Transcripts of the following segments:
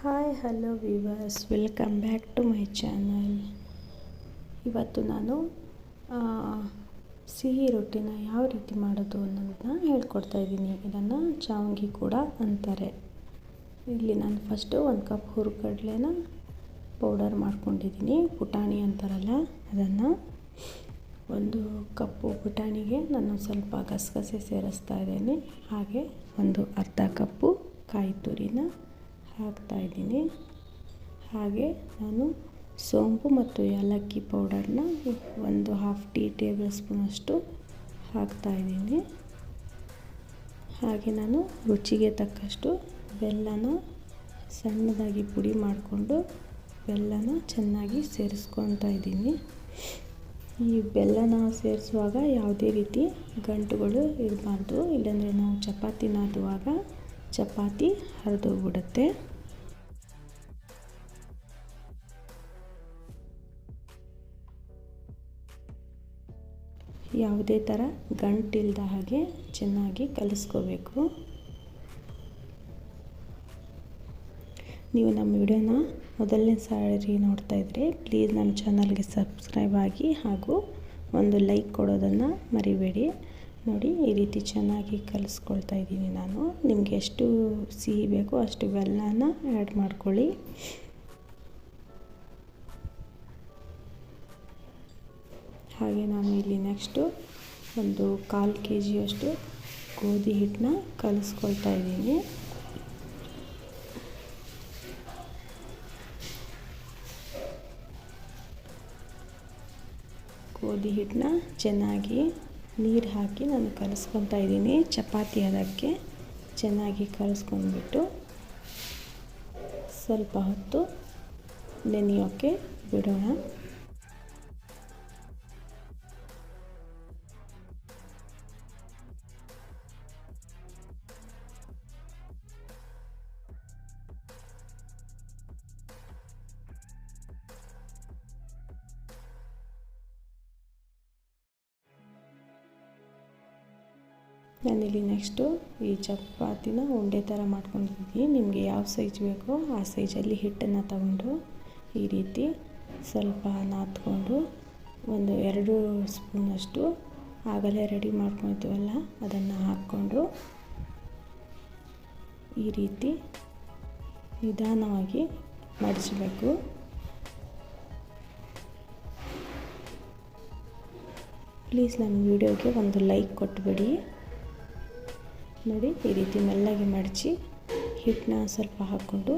Hi hello viewers welcome back to my channel ಇವತ್ತು ನಾನು ಸಿಹಿ ರೊಟ್ಟಿನ ಯಾವ ರೀತಿ ಮಾಡೋದು ಅನ್ನೋದನ್ನ ಹೇಳ್ಕೊಡ್ತಾ ಇದ್ದೀನಿ. ಇದನ್ನು ಚಾವಂಗಿ ಕೂಡ ಅಂತಾರೆ. ಇಲ್ಲಿ ನಾನು ಫಸ್ಟು ಒಂದು ಕಪ್ ಹುರುಗಡ್ಲೆನ ಪೌಡರ್ ಮಾಡ್ಕೊಂಡಿದ್ದೀನಿ. ಪುಟಾಣಿ ಅಂತಾರಲ್ಲ, ಅದನ್ನು ಒಂದು ಕಪ್ಪು ಪುಟಾಣಿಗೆ ನಾನು ಸ್ವಲ್ಪ ಗಸಗಸೆ ಸೇರಿಸ್ತಾ ಇದ್ದೀನಿ. ಹಾಗೆ ಒಂದು ಅರ್ಧ ಕಪ್ಪು ಕಾಯಿ ತುರಿನ ಹಾಕ್ತಾಯಿದ್ದೀನಿ. ಹಾಗೆ ನಾನು ಸೋಂಪು ಮತ್ತು ಏಲಕ್ಕಿ ಪೌಡರ್ನ ಒಂದು ಹಾಫ್ ಟೀ ಟೇಬಲ್ ಸ್ಪೂನಷ್ಟು ಹಾಕ್ತಾಯಿದ್ದೀನಿ. ಹಾಗೆ ನಾನು ರುಚಿಗೆ ತಕ್ಕಷ್ಟು ಬೆಲ್ಲನ ಸಣ್ಣದಾಗಿ ಪುಡಿ ಮಾಡಿಕೊಂಡು ಬೆಲ್ಲನ ಚೆನ್ನಾಗಿ ಸೇರಿಸ್ಕೊತಾ ಇದ್ದೀನಿ ಈ ಬೆಲ್ಲನ ಸೇರಿಸುವಾಗ ಯಾವುದೇ ರೀತಿ ಗಂಟುಗಳು ಇರಬಾರ್ದು, ಇಲ್ಲಾಂದರೆ ನಾವು ಚಪಾತಿ ನಾದುವಾಗ ಚಪಾತಿ ಹರಿದೋಗ್ಬಿಡುತ್ತೆ ಯಾವುದೇ ಥರ ಗಂಟಿಲ್ದ ಹಾಗೆ ಚೆನ್ನಾಗಿ ಕಲಿಸ್ಕೋಬೇಕು. ನೀವು ನಮ್ಮ ವಿಡಿಯೋನ ಮೊದಲನೇ ಸಾರಿ ನೋಡ್ತಾ ಇದ್ದರೆ ಪ್ಲೀಸ್ ನಮ್ಮ ಚಾನಲ್ಗೆ ಸಬ್ಸ್ಕ್ರೈಬ್ ಆಗಿ ಹಾಗೂ ಒಂದು ಲೈಕ್ ಕೊಡೋದನ್ನು ಮರಿಬೇಡಿ. ನೋಡಿ ಈ ರೀತಿ ಚೆನ್ನಾಗಿ ಕಲಿಸ್ಕೊಳ್ತಾ ಇದ್ದೀನಿ ನಾನು. ನಿಮಗೆ ಎಷ್ಟು ಸಿಹಿ ಬೇಕೋ ಅಷ್ಟು ಬೆಲ್ಲನ ಆ್ಯಡ್ ಮಾಡ್ಕೊಳ್ಳಿ. ಹಾಗೆ ನಾನು ಇಲ್ಲಿ ನೆಕ್ಸ್ಟು ಒಂದು ಕಾಲು ಕೆ ಜಿಯಷ್ಟು ಗೋಧಿ ಹಿಟ್ಟನ್ನ ಕಲಿಸ್ಕೊಳ್ತಾ ಇದ್ದೀನಿ. ಗೋಧಿ ಹಿಟ್ಟನ್ನ ಚೆನ್ನಾಗಿ ನೀರು ಹಾಕಿ ನಾನು ಕಲಸ್ಕೊತಾ ಇದ್ದೀನಿ. ಚಪಾತಿ ಅದಕ್ಕೆ ಚೆನ್ನಾಗಿ ಕಲಿಸ್ಕೊಂಡ್ಬಿಟ್ಟು ಸ್ವಲ್ಪ ಹೊತ್ತು ನೆನೆಯೋಕ್ಕೆ ಬಿಡೋಣ. ನಾನಿಲ್ಲಿ ನೆಕ್ಸ್ಟು ಈ ಚಪಾತಿನ ಉಂಡೆ ಥರ ಮಾಡ್ಕೊಂಡಿದ್ದೀನಿ. ನಿಮಗೆ ಯಾವ ಸೈಜ್ ಬೇಕೋ ಆ ಸೈಜಲ್ಲಿ ಹಿಟ್ಟನ್ನು ತಗೊಂಡು ಈ ರೀತಿ ಸ್ವಲ್ಪ ನಾದ್ಕೊಂಡು ಒಂದು ಎರಡು ಸ್ಪೂನಷ್ಟು ಆಗಲೇ ರೆಡಿ ಮಾಡ್ಕೊಳ್ತೀವಲ್ಲ ಅದನ್ನು ಹಾಕ್ಕೊಂಡು ಈ ರೀತಿ ನಿಧಾನವಾಗಿ ಮಡಿಸಬೇಕು ಪ್ಲೀಸ್ ನಮ್ಮ ವಿಡಿಯೋಗೆ ಒಂದು ಲೈಕ್ ಕೊಟ್ಬಿಡಿ. ನೋಡಿ, ಈ ರೀತಿ ಮೆಲ್ಲಗೆ ಮಡಚಿ ಹಿಟ್ಟನ್ನ ಸ್ವಲ್ಪ ಹಾಕ್ಕೊಂಡು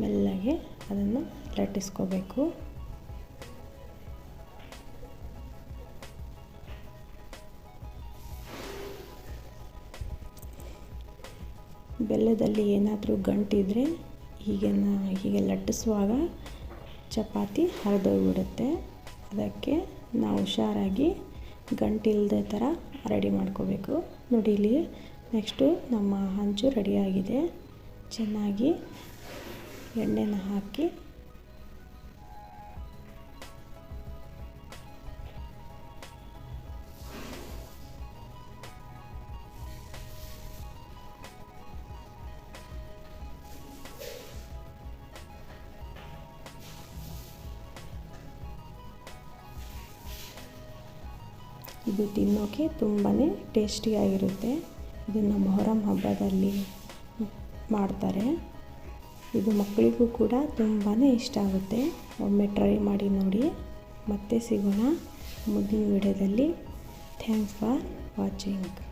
ಮೆಲ್ಲಗೆ ಅದನ್ನು ಲಟ್ಟಿಸ್ಕೋಬೇಕು. ಬೆಲ್ಲದಲ್ಲಿ ಏನಾದರೂ ಗಂಟಿದ್ರೆ ಹೀಗೆ ಹೀಗೆ ಲಟ್ಟಿಸುವಾಗ ಚಪಾತಿ ಹರಿದೋಗ್ಬಿಡುತ್ತೆ. ಅದಕ್ಕೆ ನಾವು ಹುಷಾರಾಗಿ ಗಂಟಿಲ್ಲದೆ ಥರ ರೆಡಿ ಮಾಡ್ಕೋಬೇಕು. ನೋಡಿ ಇಲ್ಲಿ ನೆಕ್ಸ್ಟು ನಮ್ಮ ಹಂಚು ರೆಡಿಯಾಗಿದೆ ಚೆನ್ನಾಗಿ ಎಣ್ಣೆನ ಹಾಕಿ ಇದು ತಿನ್ನೋಕ್ಕೆ ತುಂಬಾ ಟೇಸ್ಟಿಯಾಗಿರುತ್ತೆ. ಇದನ್ನು ಮೊಹರಂ ಹಬ್ಬದಲ್ಲಿ ಮಾಡ್ತಾರೆ. ಇದು ಮಕ್ಕಳಿಗೂ ಕೂಡ ತುಂಬಾ ಇಷ್ಟ ಆಗುತ್ತೆ. ಒಮ್ಮೆ ಟ್ರೈ ಮಾಡಿ ನೋಡಿ. ಮತ್ತೆ ಸಿಗೋಣ. ಮುಂದಿನ ವಿಡಿಯೋದಲ್ಲಿ. Thanks for watching